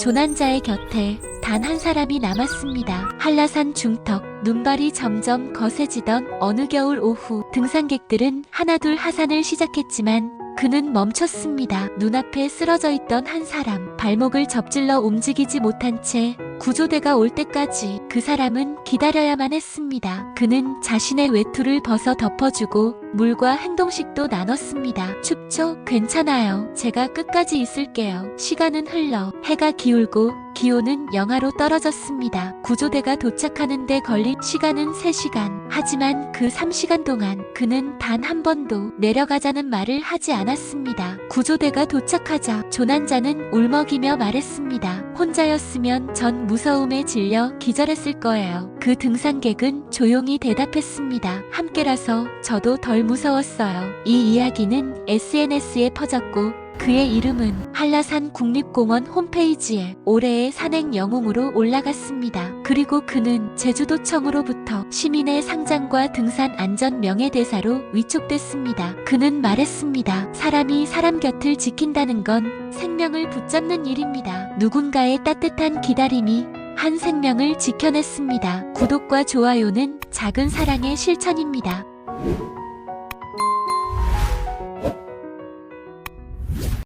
조난자의 곁에 단 한 사람이 남았습니다. 한라산 중턱, 눈발이 점점 거세지던 어느 겨울 오후, 등산객들은 하나둘 하산을 시작했지만 그는 멈췄습니다. 눈앞에 쓰러져 있던 한 사람, 발목을 접질러 움직이지 못한 채 구조대가 올 때까지 그 사람은 기다려야만 했습니다. 그는 자신의 외투를 벗어 덮어주고 물과 행동식도 나눴습니다. 춥죠? 괜찮아요. 제가 끝까지 있을게요. 시간은 흘러 해가 기울고 기온은 영하로 떨어졌습니다. 구조대가 도착하는 데 걸린 시간은 3시간. 하지만 그 3시간 동안 그는 단 한 번도 내려가자는 말을 하지 않았습니다. 구조대가 도착하자 조난자는 울먹이며 말했습니다. 혼자였으면 전 무서움에 질려 기절했을 거예요. 그 등산객은 조용히 대답했습니다. 함께라서 저도 덜 무서웠어요. 이 이야기는 SNS에 퍼졌고 그의 이름은 한라산 국립공원 홈페이지에 올해의 산행 영웅으로 올라갔습니다. 그리고 그는 제주도청으로부터 시민의 상장과 등산 안전 명예대사로 위촉됐습니다. 그는 말했습니다. 사람이 사람 곁을 지킨다는 건 생명을 붙잡는 일입니다. 누군가의 따뜻한 기다림이 한 생명을 지켜냈습니다. 구독과 좋아요는 작은 사랑의 실천입니다.